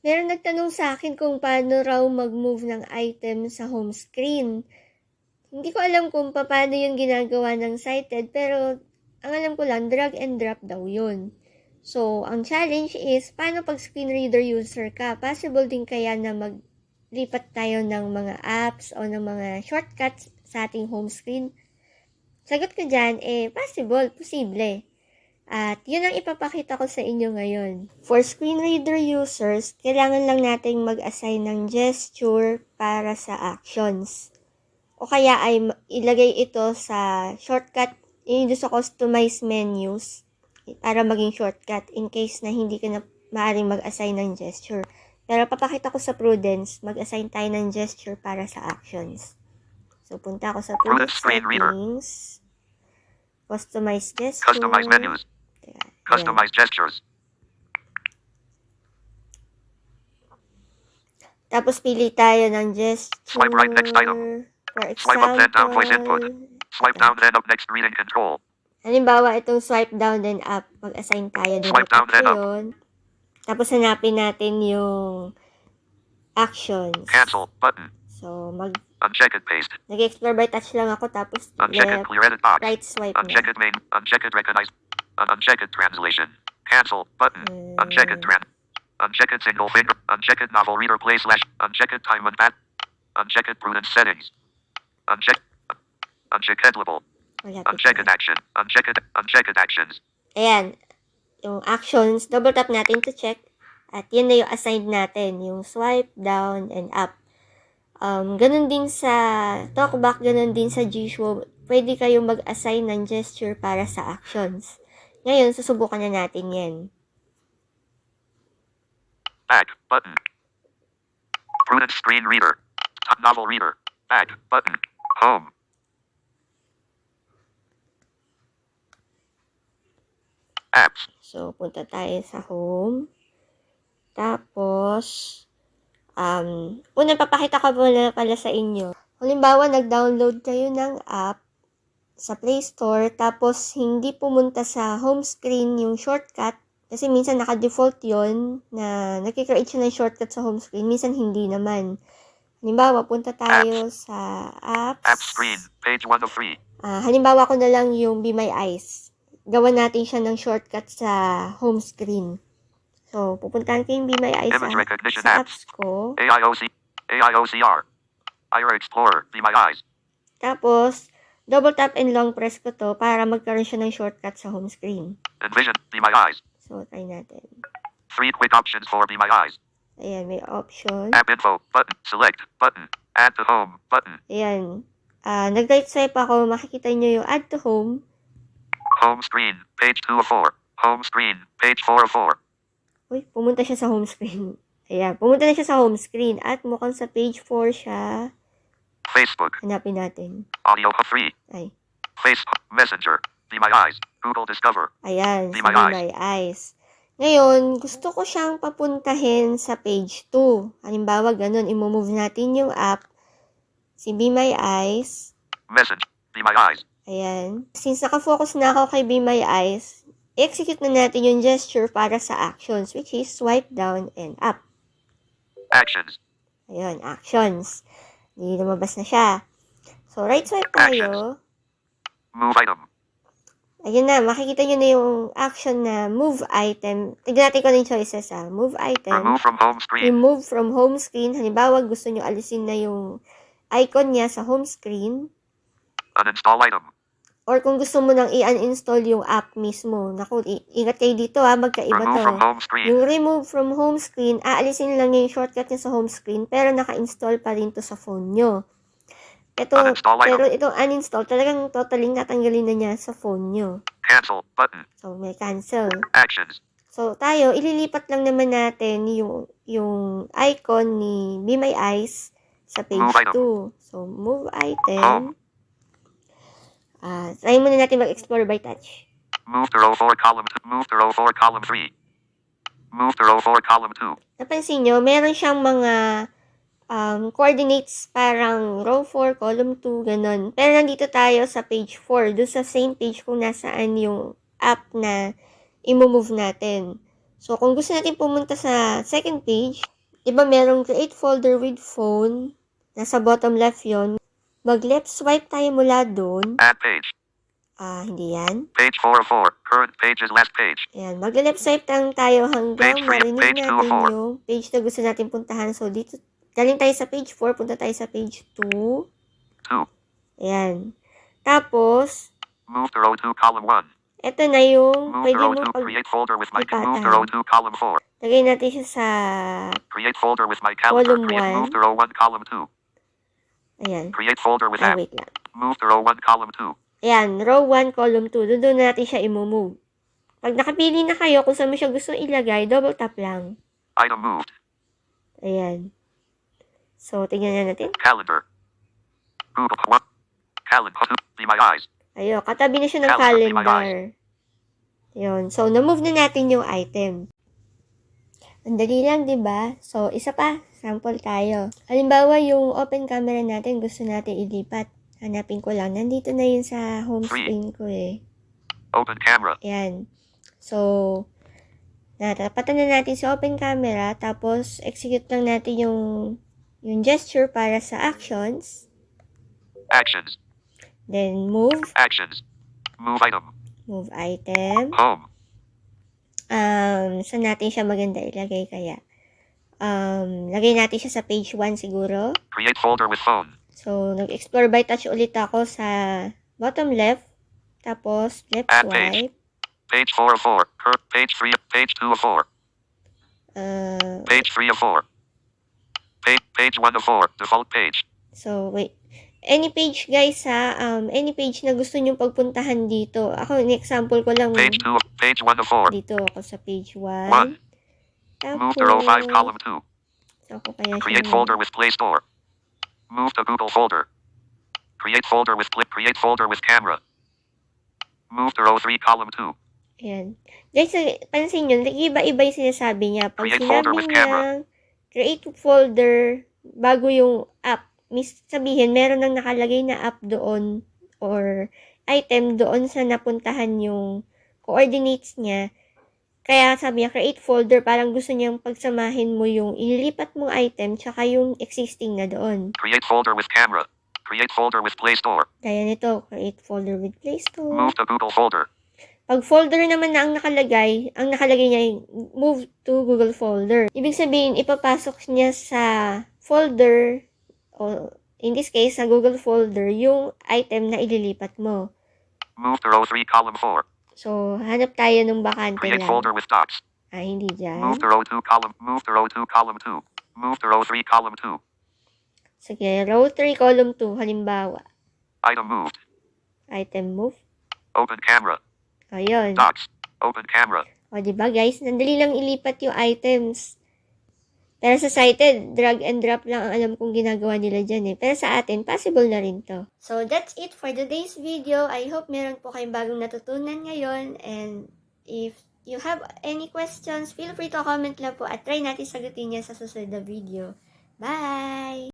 Meron nagtanong sa akin kung paano raw mag-move ng item sa home screen. Hindi ko alam kung paano yung ginagawa ng sighted, pero ang alam ko lang, drag and drop daw yun. So, ang challenge is, paano pag screen reader user ka? Possible din kaya na maglipat tayo ng mga apps o ng mga shortcuts sa ating home screen? Sagot ko dyan, eh, possible, posible. At yun ang ipapakita ko sa inyo ngayon. For screen reader users, kailangan lang nating mag-assign ng gesture para sa actions. O kaya ay ilagay ito sa shortcut, yun sa customize menus para maging shortcut in case na hindi ka na maaaring mag-assign ng gesture. Pero papakita ko sa Prudence, mag-assign tayo ng gesture para sa actions. So, punta ako sa Prudence screen reader. settings, customize gesture. Customize menus. Customize gestures. Tapos pili tayo ng gesture. Swipe right next item. For Swipe up, then down, voice input. Swipe down then up next reading control. halimbawa itong swipe down then up, mag-assign tayo doon. Swipe down, then up. Yun. Tapos hanapin natin yung actions. Cancel button. So, mag, Uncheck it paste. nag-explore by touch lang ako tapos Uncheck left, clear edit box. right swipe. Uncheck it main. Uncheck it recognize. Un- uncheck it translation. Cancel button. Uncheck it trans. Uncheck it single finger. Uncheck it novel reader play slash. Uncheck it time and bat. Uncheck it prudence settings. Uncheck. Uncheck editable. Malapit Uncheck it action. Uncheck it. Uncheck it actions. Ayan, yung actions, double tap natin to check. At yun na yung assigned natin, yung swipe down and up. Um, ganun din sa talkback, ganun din sa G-Show. Pwede kayong mag-assign ng gesture para sa actions. Ngayon, susubukan na natin yan. Back button. Prudence screen reader. Top novel reader. Back button. Home. Apps. So, punta tayo sa home. Tapos, um, una papakita ko muna pala sa inyo. Halimbawa, nag-download kayo ng app sa Play Store, tapos hindi pumunta sa home screen yung shortcut, kasi minsan naka-default yon na nakikreate siya ng shortcut sa home screen, minsan hindi naman. Halimbawa, punta tayo sa apps. App screen. Page 1 of 3. Ah, halimbawa ko na lang yung Be My Eyes. Gawa natin siya ng shortcut sa home screen. So, pupuntahan ko yung Be My Eyes Image sa, recognition sa apps. apps ko. AIOC. AIOCR. IRA Explorer. Be my eyes. Tapos, double tap and long press ko to para magkaroon siya ng shortcut sa home screen. Envision. Be my eyes. So, try natin. Three quick options for Be my eyes. Ayan, may option. App info. Button. Select. Button. Add to home. Button. Ayan. Ah, nag-right swipe ako, makikita nyo yung add to home. Home screen. Page 2 of 4. Home screen. Page 4 of 4. Uy, pumunta siya sa home screen. Ayan, pumunta na siya sa home screen at mukhang sa page 4 siya. Facebook. Hanapin natin. Audio of 3. Ay, Facebook. Messenger. Be my eyes. Google Discover. Ayan, Be My Eyes. My Eyes. Ngayon, gusto ko siyang papuntahin sa page 2. Halimbawa, ganun, imove natin yung app, si Be My Eyes. Message. Be my eyes. Ayan. Since nakafocus na ako kay Be My Eyes, execute na natin yung gesture para sa actions, which is swipe down and up. Actions. Ayan, actions. Hindi lumabas na siya. So, right swipe tayo. Move item. Ayun na, makikita nyo na yung action na move item. Tignan natin kung ano yung choices ah. Move item. Remove from home screen. remove from home screen. Halimbawa, gusto nyo alisin na yung icon niya sa home screen. Uninstall item. Or kung gusto mo nang i-uninstall yung app mismo. Naku, ingat kayo dito ha, magkaiba Remove to. from home screen. Yung remove from home screen, aalisin lang yung shortcut niya sa home screen, pero naka-install pa rin to sa phone nyo. Ito, Uninstall item. pero itong uninstall, talagang totally natanggalin na niya sa phone nyo. Cancel. Button. So, may cancel. Actions. So, tayo, ililipat lang naman natin yung, yung icon ni Be My Eyes sa page Move item. 2. So, move Home. Ah, try muna natin mag-explore by touch. Move to row 4 column 2. Move to row 4 column 3. Move to row 4 column 2. Napansin nyo, meron siyang mga um, coordinates parang row 4, column 2, ganun. Pero nandito tayo sa page 4, doon sa same page kung nasaan yung app na i-move natin. So, kung gusto natin pumunta sa second page, iba merong create folder with phone. Nasa bottom left yon. Mag left swipe tayo mula doon. Add page. Ah, hindi yan. Page 4 of 4. Current page is last page. Ayan, mag-left swipe lang tayo hanggang Page three, marinig page two, natin yung page na gusto natin puntahan. So, dito, galing tayo sa page 4, punta tayo sa page 2. 2. Ayan. Tapos, Move to row 2, column 1. eto na yung Move pwede to row mo 2. pag Create folder with my Ipatahan. Move to row 2, column 4. lagay natin siya sa, Create folder with my calendar. Column Create one. move to row 1, column 2. Ayan. Create folder with Ah, app. wait lang. Move to row 1, column 2. Ayan, row 1, column 2. Doon natin siya i-move. Pag nakapili na kayo kung saan mo siya gusto ilagay, double tap lang. Item moved. Ayan. So, tingnan na natin. Calendar. Google 1. Calendar 2. Be my eyes. Ayun, katabi na siya ng Calendar, calendar. So, na-move na natin yung item. Ang dali lang, di ba? So, isa pa. Sample tayo. Halimbawa, yung open camera natin, gusto natin ilipat. Hanapin ko lang. Nandito na yun sa home screen ko eh. Open camera. Ayan. So, natapatan na natin sa open camera. Tapos, execute lang natin yung, yung gesture para sa actions. Actions. Then, move. Actions. Move item. Move item. Home. Um, saan natin siya maganda ilagay kaya? Um, lagay natin siya sa page 1 siguro. Create folder with phone. So, nag-explore by touch ulit ako sa bottom left. Tapos, left Add swipe. Page 4 of 4. Cur- page 3. of- Page 2 of 4. Uh, Page 3 of 4. Page, page 1 of 4. Default page. so, wait. Any page, guys, ha? Um, any page na gusto nyong pagpuntahan dito. Ako, in-example ko lang. Page 2 of, page 1 of 4. Dito ako sa page 1. 1. Move to row 5, column 2. So, siya Create folder with Play Store. Move to Google folder. Create folder with clip. Create folder with camera. Move to row 3, column 2. Ayan. Guys, pansin nyo, iba-iba yung sinasabi niya. Pag Create sinabi folder with camera. niya, create folder bago yung app, mis sabihin, meron nang nakalagay na app doon or item doon sa napuntahan yung coordinates niya. Kaya sabi niya, create folder, parang gusto niyang pagsamahin mo yung ililipat mong item tsaka yung existing na doon. Create folder with camera. Create folder with Play Store. Gaya nito, create folder with Play Store. Move to Google folder. Pag folder naman na ang nakalagay, ang nakalagay niya yung move to Google folder. Ibig sabihin, ipapasok niya sa folder, o in this case, sa Google folder, yung item na ililipat mo. Move to row 3, column 4. So, hanap tayo ng bakante Create lang. folder with docs. Ah, hindi dyan. Move to row 2, column. Move to row 2, column 2. Move to row 3, column 2. Sige, row 3, column 2, halimbawa. Item moved. Item move. Open camera. Ayun. Docs. Open camera. O, di ba guys? Nandali lang ilipat yung items. Pero sa sighted, drag and drop lang ang alam kong ginagawa nila dyan eh. Pero sa atin, possible na rin to. So, that's it for today's video. I hope meron po kayong bagong natutunan ngayon. And if you have any questions, feel free to comment lang po at try natin sagutin niya sa susunod na video. Bye!